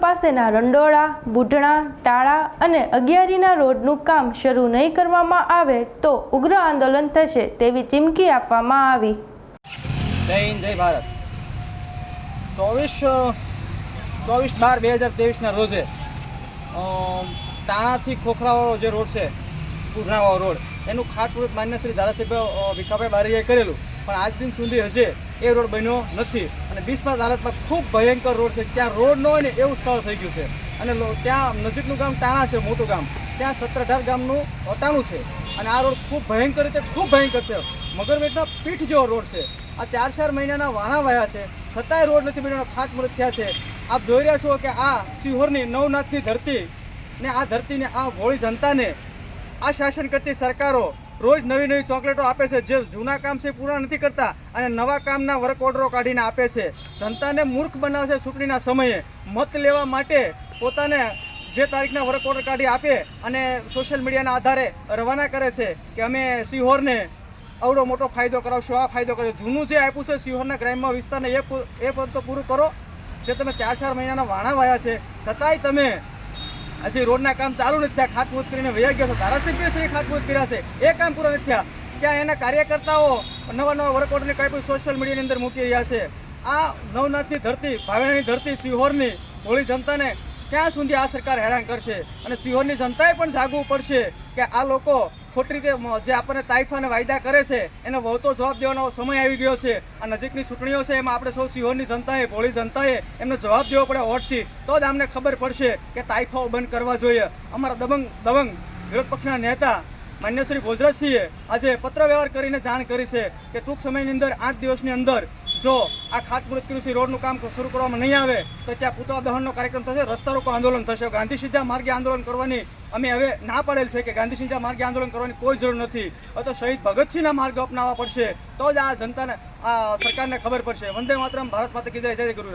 પાસેના રંડોળા બુઢણા તાળા અને અગિયારીના રોડનું કામ શરૂ નહીં કરવામાં આવે તો ઉગ્ર આંદોલન થશે તેવી ચીમકી આપવામાં આવી. જય હિન્દ, જય ભારત. ચોવીસ ચોવીસ બાર બે હજાર ત્રેવીસના રોજે તાણાથી ખોખરાવાળો જે રોડ છે, પુરણાવાળો રોડ એનું ખાતમુહૂર્ત માન્ય શ્રી ધારાસભ્ય ભીખાભાઈ બારીએ કરેલું. પણ આજ દિન સુધી હશે, એ રોડ બન્યો નથી. અને બિસ્માત હાલતમાં ખૂબ ભયંકર રોડ છે. ત્યાં રોડ ન હોય ને એવું સ્થળ થઈ ગયું છે. અને ત્યાં નજીકનું ગામ તાણા છે, મોટું ગામ. ત્યાં સત્તર અઢાર ગામનું અટાણું છે. અને આ રોડ ખૂબ ભયંકર રીતે ખૂબ ભયંકર છે. મગરબેટના પીઠ જેવો રોડ છે. આ ચાર ચાર મહિનાના વાણા વાયા છે. છતાંય રોડ નથી બન્યો ખાતમુહૂર્ત થયા છે. આપ જોઈ રહ્યા છો કે આ સિહોરની નવનાથની ધરતી ને આ ધરતીને આ ભોળી જનતાને આ શાસન કરતી સરકારો રોજ નવી નવી ચોકલેટો આપે છે, જે જૂના કામ છે પૂરા નથી કરતા અને નવા કામના વર્ક ઓર્ડરો કાઢીને આપે છે. જનતાને મૂર્ખ બનાવશે ચૂંટણીના સમયે. મત લેવા માટે પોતાને જે તારીખના વર્ક ઓર્ડર કાઢી આપે અને સોશિયલ મીડિયાના આધારે રવાના કરે છે કે અમે સિહોરને અવડો મોટો ફાયદો કરાવશો, આ ફાયદો કરશો જૂનું જે આપ્યું છે સિહોરના ગ્રામ્ય વિસ્તારને એ એ પદ તો પૂરું કરો. જે તમે ચાર ચાર મહિનાના વાણા વાયા છે, છતાંય તમે હજી રોડના કામ ચાલુ નથી થયા. ખાતમુહૂર્ત કરીને વૈયા ગયો છો. ધારાસભ્ય શ્રી ખાતમુહૂર્ત કર્યા છે. એ કામ પૂરા નથી થયા. ત્યાં એના કાર્યકર્તાઓ નવા નવા વર્કઆઉટને કંઈ પણ સોશિયલ મીડિયાની અંદર મૂકી રહ્યા છે. આ નવનાથની ધરતી ભાવેણાની ધરતી, સિહોરની હોળી જનતાને ક્યાં સુધી આ સરકાર હેરાન કરશે? અને સિહોરની જનતાએ પણ જાગવું પડશે કે આ લોકો ખોટી રીતે જે આપણને તાઇફાને વાયદા કરે છે, એનો વહતો જવાબ દેવાનો સમય આવી ગયો છે. આ નજીકની ચૂંટણીઓ છે, એમાં આપણે સૌ સિહોરની જનતાએ, ભોળી જનતાએ એમનો જવાબ દેવો પડે વોટથી. તો જ અમને ખબર પડશે કે તાઇફાઓ બંધ કરવા જોઈએ. અમારા દબંગ દબંગ વિરોધ પક્ષના નેતા માન્ય શ્રી ભોજરાજસિંહે આજે પત્ર વ્યવહાર કરીને જાણ કરી છે કે ટૂંક સમયની અંદર, આઠ દિવસની અંદર જો આ ખાતમુહૂર્ત કૃષિ રોડનું કામ શરૂ કરવામાં નહીં આવે, તો ત્યાં પુતળા દહનનો કાર્યક્રમ થશે, રસ્તા રોકો આંદોલન થશે. ગાંધી સીધા માર્ગે આંદોલન કરવાની અમે હવે ના પાડેલ છે કે ગાંધી સીધા માર્ગે આંદોલન કરવાની કોઈ જરૂર નથી. તો શહીદ ભગતસિંહના માર્ગ અપનાવવા પડશે. તો જ આ જનતાને, આ સરકારને ખબર પડશે. વંદે માતરમ, ભારત માતા કીધા જય ગુરુ